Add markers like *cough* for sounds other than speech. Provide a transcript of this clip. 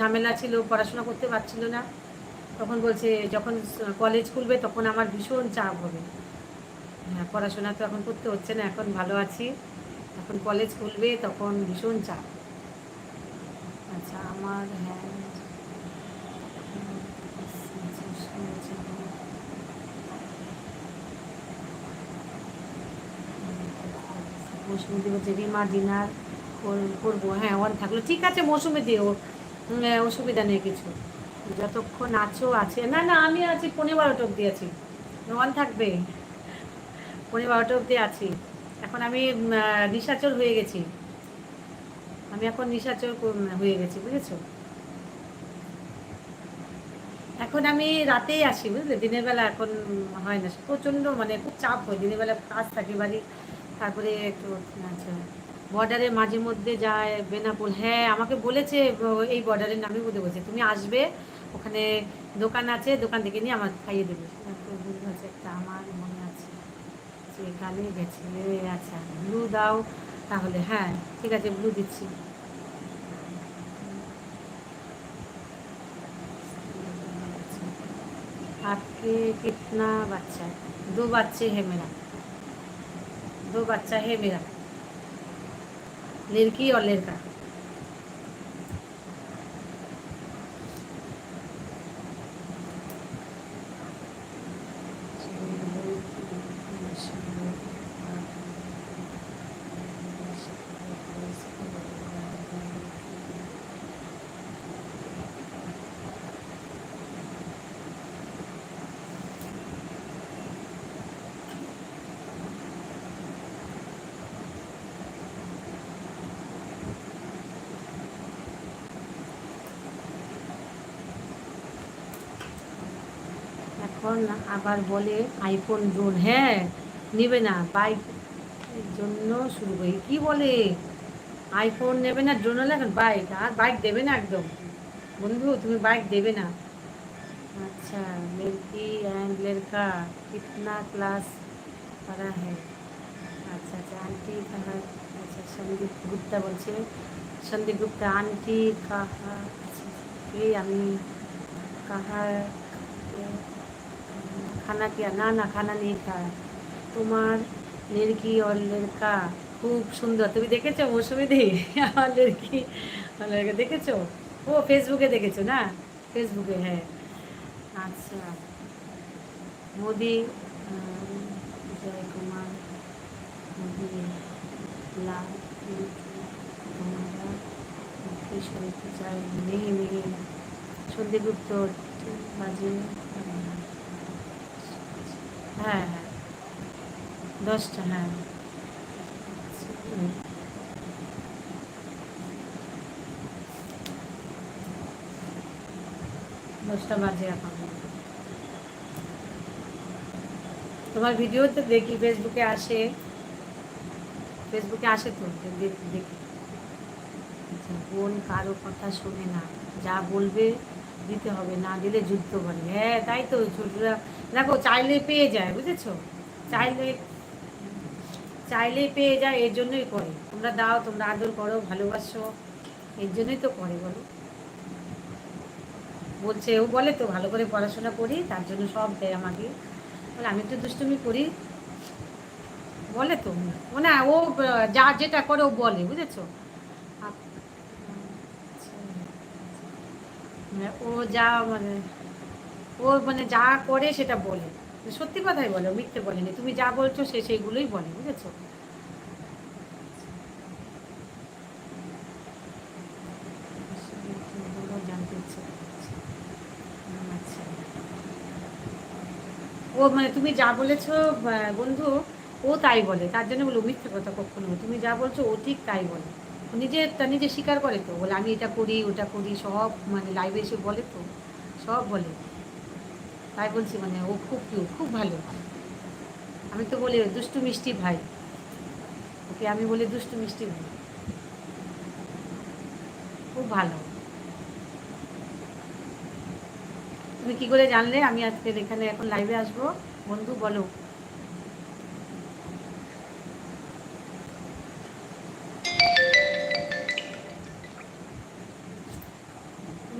ঝামেলা ছিল, পড়াশোনা করতে পারছিল না। তখন বলছে, যখন কলেজ খুলবে তখন আমার ভীষণ চাপ হবে। হ্যাঁ পড়াশোনা তো এখন করতে হচ্ছে না, এখন ভালো আছি। এখন কলেজ খুলবে তখন ভীষণ চাপ। আচ্ছা আমার হ্যাঁ। মৌসুমি বলছে রিমা ডিনার করব হ্যাঁ ওয়ান থাকল। ঠিক আছে, মৌসুমি দিও অসুবিধা নেই কিছু। যতক্ষণ আছো, আছে। না না, আমি আছি পনেরো বারোটা অব্দি আছি। ওয়ান থাকবে। পনেরো বারোটা অব্দি আছি। এখন আমি নিশাচর হয়ে গেছি। আমি এখন নিশাচর হয়ে গেছি, বুঝেছ? এখন আমি রাতেই আসি, বুঝলে? দিনের বেলা এখন হয় না। প্রচণ্ড মানে খুব চাপ হয়। দিনের বেলা কাজ থাকে বাড়ি, তারপরে একটু আচ্ছা। বর্ডারে মাঝে মধ্যে যায় বেনাপুল হ্যাঁ আমাকে বলেছে ও, এই বর্ডারের নামে বলতে বলছে তুমি আসবে ওখানে দোকান আছে দোকান থেকে নিয়ে আমার খাইয়ে দেবে তো বলছে একটা আমার মনে আছে যে কালে গেছে এ, আচ্ছা ব্লু দাও তাহলে হ্যাঁ ঠিক আছে ব্লু দিচ্ছি आपके कितना बच्चा है दो बच्चे है मेरा दो बच्चा है मेरा లేరికి వాళ్ళు లేరుకా এখন আবার বলে আইফোন ড্রোন হ্যাঁ নেবে না বাইক জন্য শুরু করি। কি বলে? আইফোন নেবে না ড্রোন হলে এখন বাইক আর বাইক দেবে না একদম। বন্ধু, তুমি বাইক দেবে না। আচ্ছা মিল্কি অ্যান্ড লেরকা কিতনা ক্লাস করা হ্যাঁ। আচ্ছা আচ্ছা আন্টি কাহা আচ্ছা সন্দীপ গুপ্তা বলছে। সন্দীপ গুপ্তা আন্টি কাহা আচ্ছা, আমি কাহার খানা কিয়া না না, খানা নেই খায়। তোমার লড়কি और লড়কা খুব সুন্দর। তুমি দেখেছ মৌসুমি দি? *laughs* আমার লড়কা দেখেছ? ও ফেসবুকে দেখেছ না? ফেসবুকে হ্যাঁ। আচ্ছা। মোদি জয় কুমার। মোদি, লাল তোমারা মুখে শুনতে চাই নেই নেই সন্দীপ গুপ্ত বাজে। হ্যাঁ হ্যাঁ দশটা হ্যাঁ হুম। দশটা বাজে এখন তোমার ভিডিও তো দেখি ফেসবুকে আসে ফেসবুকে আসে তো দে- দেখি আচ্ছা, বোন কারও কথা শোনে না যা বলবে দিতে হবে, না দিলে যুদ্ধ করে হ্যাঁ তাই তো ছোটরা দেখো, চাইলে পেয়ে যায়, বুঝেছ? চাইলে চাইলেই পেয়ে যায়, এর জন্যই করে। তোমরা দাও, তোমরা আদর করো, ভালোবাসো, এর জন্যই তো করে, বলো। বলছে, ও বলে তো, ভালো করে পড়াশোনা করি, তার জন্য সব দেয় আমাকে। বলে, আমি তো দুষ্টুমি করি। বলে তো মানে ও যা যেটা করে, ও বলে, বুঝেছ আপ- আচ্ছা। ও যা মানে ও মানে যা করে সেটা বলে। সত্যি কথাই বলে মিথ্যে বলেনি। তুমি যা বলছো সে সেইগুলোই বলে, বুঝেছ? ও মানে তুমি যা বলেছ বন্ধু, ও তাই বলে। তার জন্য বলো মিথ্যে কথা কখনো তুমি যা বলছো, ও ঠিক তাই বলে। ও নিজে স্বীকার করে তো, বলে আমি এটা করি, ওটা করি, সব মানে লাইভে এসে বলে তো, সব বলে। তাই বলছি মানে ও খুব কিউ খুব ভালো। আমি তো বলি, দুষ্টু মিষ্টি ভাই। ওকে আমি বলি, দুষ্টু মিষ্টি ভাই। খুব ভালো। তুমি কি করে জানলে? আমি আজকে এখানে এখন লাইভে আসব। বন্ধু, বলো।